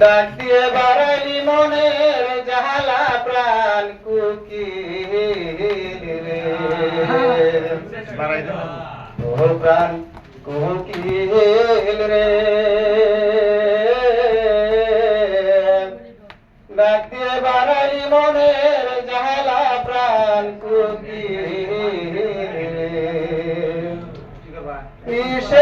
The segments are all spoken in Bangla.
ডাক দিয়ে বাড়ালি মনের জাহালা প্রাণ কুকিল রে। ও প্রাণ কুকিল রে। ডাক দিয়ে মনের জাহালা প্রাণ কুকিল রে।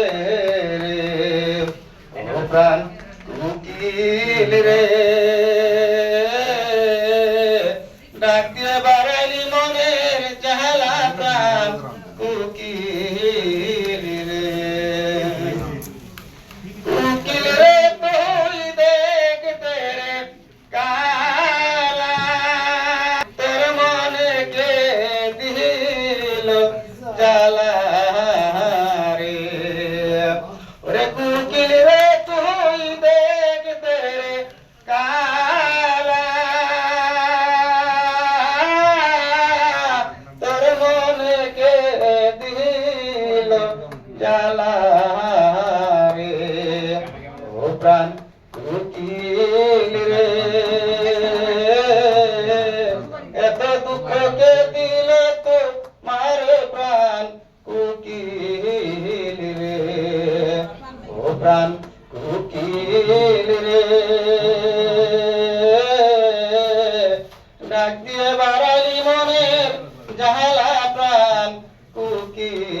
প্রাণ কুকিল রে। জ্বালা রে ও প্রাণ লুকিল রে। এত দুঃখকে দিল তো মারে প্রাণ কুকিল রে? ও প্রাণ কুকিল রে। ডাক দিয়ে বাড়ালি মনের জাহালা প্রাণ কুকিল